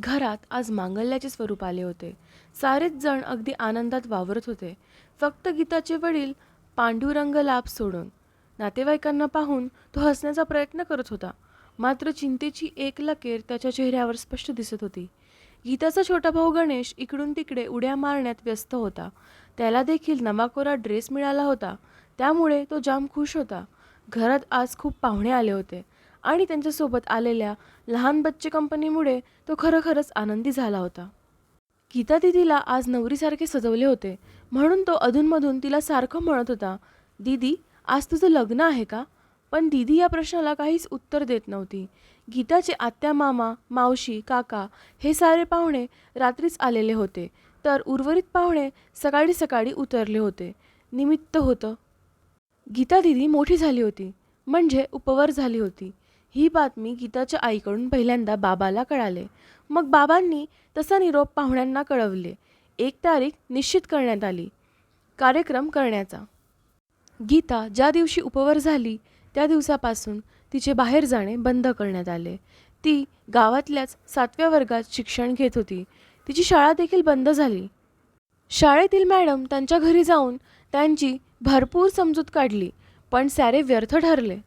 घरात आज मांगल्याचे स्वरूप आले होते. सारेच जण अगदी आनंदात वावरत होते. फक्त गीताचे वडील पांडुरंग लाभ सोडून नातेवाईकांना पाहून तो हसण्याचा प्रयत्न करत होता. मात्र चिंतेची एक लकेर त्याच्या चेहऱ्यावर स्पष्ट दिसत होती. गीताचा छोटा भाऊ गणेश इकडून तिकडे उड्या मारण्यात व्यस्त होता. त्याला देखील नवाकोरा ड्रेस मिळाला होता. त्यामुळे तो जाम खुश होता. घरात आज खूप पाहुणे आले होते. आणि त्यांच्यासोबत आलेल्या लहान बच्चे कंपनीमुळे तो खरोखरच आनंदी झाला होता. गीता दिदीला आज नवरीसारखे सजवले होते म्हणून तो अधूनमधून तिला सारखं म्हणत होता दीदी आज तुझं लग्न आहे का? पण दीदी या प्रश्नाला काहीच उत्तर देत नव्हती. गीताचे आत्या मामा मावशी काका हे सारे पाहुणे रात्रीच आलेले होते तर उर्वरित पाहुणे सकाळी सकाळी उतरले होते. निमित्त होतं. गीता दिदी मोठी झाली होती म्हणजे उपवर झाली होती. ही बातमी गीताच्या आईकडून पहिल्यांदा बाबाला कळाले. मग बाबांनी तसा निरोप पाहुण्यांना कळवले. एक तारीख निश्चित करण्यात आली. कार्यक्रम करण्याचा. गीता ज्या दिवशी उपवर झाली त्या दिवसापासून तिचे बाहेर जाणे बंद करण्यात आले. ती गावातल्याच सातव्या वर्गात शिक्षण घेत होती. तिची शाळा देखील बंद झाली. शाळेतील मॅडम त्यांच्या घरी जाऊन त्यांची भरपूर समजूत काढली पण सारे व्यर्थ ठरले.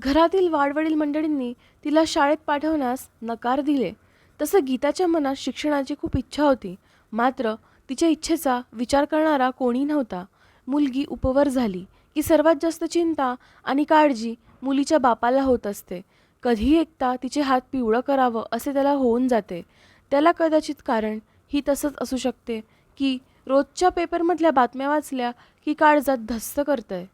घरातील वाडवडील मंडळींनी तिला शाळेत पाठवण्यास नकार दिले. तसं गीताच्या मनात शिक्षणाची खूप इच्छा होती. मात्र तिच्या इच्छेचा विचार करणारा कोणी नव्हता. मुलगी उपवर झाली की सर्वात जास्त चिंता आणि काळजी मुलीच्या बापाला होत असते. कधी एकता तिचे हात पिवळं करावं असे त्याला होऊन जाते. त्याला कदाचित कारण ही तसंच असू शकते की रोजच्या पेपरमधल्या बातम्या वाचल्या की काळजात धस्त करतंय.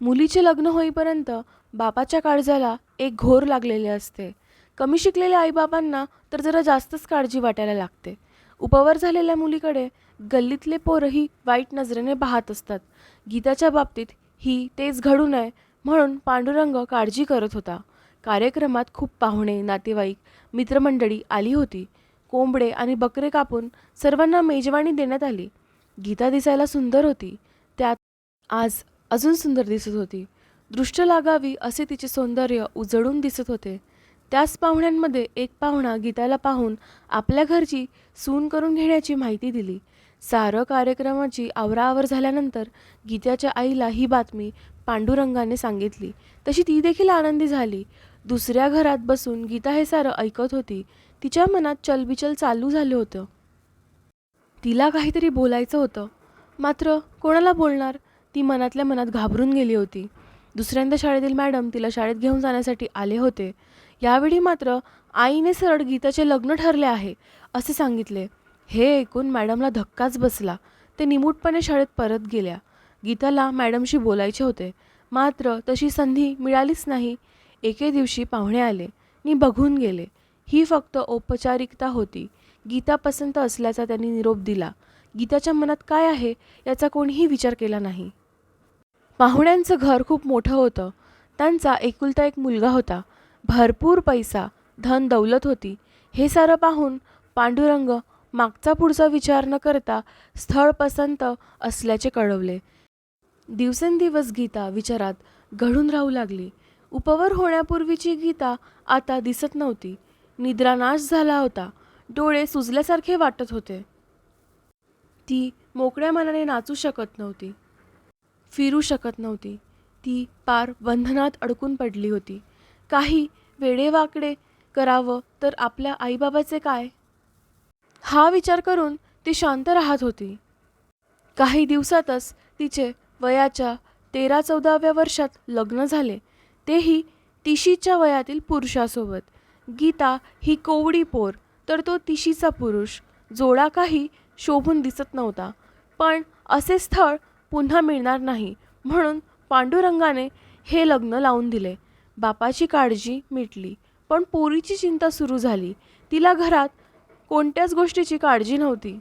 मुलीचे लग्न होईपर्यंत बापाच्या काळजाला एक घोर लागलेले असते. कमी शिकलेल्या आईबापांना तर जरा जास्तच काळजी वाटायला लागते. उपवर झालेल्या मुलीकडे गल्लीतले पोरही वाईट नजरेने पाहत असतात. गीताच्या बाबतीत ही तेच घडू नये म्हणून पांडुरंग काळजी करत होता. कार्यक्रमात खूप पाहुणे नातेवाईक मित्रमंडळी आली होती. कोंबडे आणि बकरे कापून सर्वांना मेजवानी देण्यात आली. गीता दिसायला सुंदर होती. त्यात आज अजून सुंदर दिसत होती. दृष्ट लागावी असे तिचे सौंदर्य उजळून दिसत होते. त्याच पाहुण्यांमध्ये एक पाहुणा गीताला पाहून आपल्या घरची सून करून घेण्याची माहिती दिली. सारं कार्यक्रमाची आवराआवर झाल्यानंतर गीताच्या आईला ही बातमी पांडुरंगाने सांगितली. तशी ती देखील आनंदी झाली. दुसऱ्या घरात बसून गीता हे सारं ऐकत होती. तिच्या मनात चलबिचल चालू झालं होतं. तिला काहीतरी बोलायचं होतं. मात्र कोणाला बोलणार? ती मनातल्या मनात घाबरून गेली होती. दुसऱ्यांदा शाळेतील मॅडम तिला शाळेत घेऊन जाण्यासाठी आले होते. यावेळी मात्र आईने सरळ गीताचे लग्न ठरले आहे असे सांगितले. हे ऐकून मॅडमला धक्काच बसला. ते निमूटपणे शाळेत परत गेल्या. गीताला मॅडमशी बोलायचे होते. मात्र तशी संधी मिळालीच नाही. एके दिवशी पाहुणे आले. नि बघून गेले. ही फक्त औपचारिकता होती. गीता पसंत असल्याचा त्यांनी निरोप दिला. गीताच्या मनात काय आहे याचा कोणीही विचार केला नाही. पाहुण्यांचं घर खूप मोठं होतं. त्यांचा एकुलता एक मुलगा होता. भरपूर पैसा धन दौलत होती. हे सारं पाहून पांडुरंग मागचा पुढचा विचार न करता स्थळ पसंत असल्याचे कळवले. दिवसेंदिवस गीता विचारात घडून राहू लागली. उपवर होण्यापूर्वीची गीता आता दिसत नव्हती. निद्रानाश झाला होता. डोळे सुजल्यासारखे वाटत होते. ती मोकळ्या मनाने नाचू शकत नव्हती. फिरू शकत नव्हती. ती पार बंधनात अडकून पडली होती. काही वेडेवाकडे करावं तर आपल्या आईबाबाचे काय? हा विचार करून ती शांत राहत होती. काही दिवसातच तिचे वयाच्या तेरा चौदाव्या वर्षात लग्न झाले. तेही तिशीच्या वयातील पुरुषासोबत. गीता ही कोवडी पोर तर तो तिशीचा पुरुष. जोडा काही शोभून दिसत नव्हता. पण असे स्थळ पुन्हा मिळणार नाही म्हणून पांडुरंगाने हे लग्न लावून दिले. बापाची काळजी मिटली पण पोरीची चिंता सुरू झाली. तिला घरात कोणत्याच गोष्टीची काळजी नव्हती.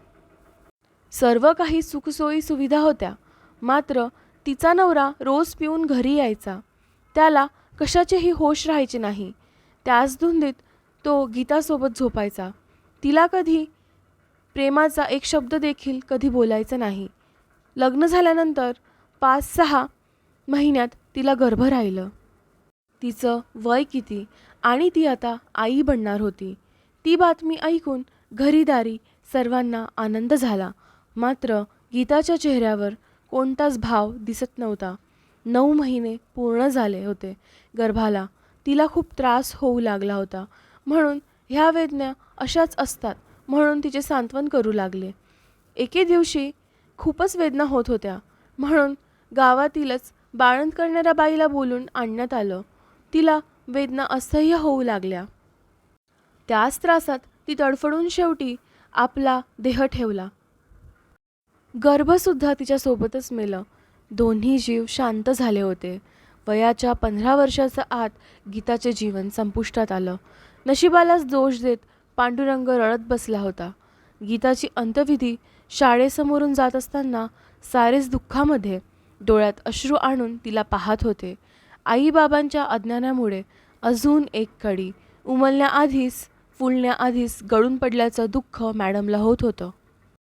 सर्व काही सुखसोयी सुविधा होत्या. मात्र तिचा नवरा रोज पिऊन घरी यायचा. त्याला कशाचेही होश राहायचे नाही. त्याच धुंदीत तो गीतासोबत झोपायचा. तिला कधी प्रेमाचा एक शब्द देखील कधी बोलायचा नाही. लग्न झाल्यानंतर पाच सहा महिन्यात तिला गर्भ राहिलं. तिचं वय किती आणि ती आता आई बनणार होती. ती बातमी ऐकून घरीदारी सर्वांना आनंद झाला. मात्र गीताच्या चेहऱ्यावर कोणताच भाव दिसत नव्हता. नऊ महिने पूर्ण झाले होते. गर्भाला तिला खूप त्रास होऊ लागला होता. म्हणून ह्या वेदना अशाच असतात. म्हणून तिचे सांत्वन करू लागले. एके दिवशी खूपच वेदना होत होत्या. म्हणून गावातीलच बाळंत करणाऱ्या बाईला बोलून आणण्यात आलं. तिला वेदना असह्य होऊ लागल्या. त्याच त्रासात ती तडफडून शेवटी आपला देह ठेवला. गर्भसुद्धा तिच्यासोबतच मेलं. दोन्ही जीव शांत झाले होते. वयाच्या पंधरा वर्षाच्या आत गीताचे जीवन संपुष्टात आलं. नशिबालाच दोष देत पांडुरंग रडत बसला होता. गीताची अंत्यविधी शाळेसमोरून जात असताना सारेच दुःखामध्ये डोळ्यात अश्रू आणून तिला पाहत होते. आईबाबांच्या अज्ञानामुळे अजून एक कडी उमलण्याआधीच फुलण्याआधीच गळून पडल्याचं दुःख मॅडमला होत होतं.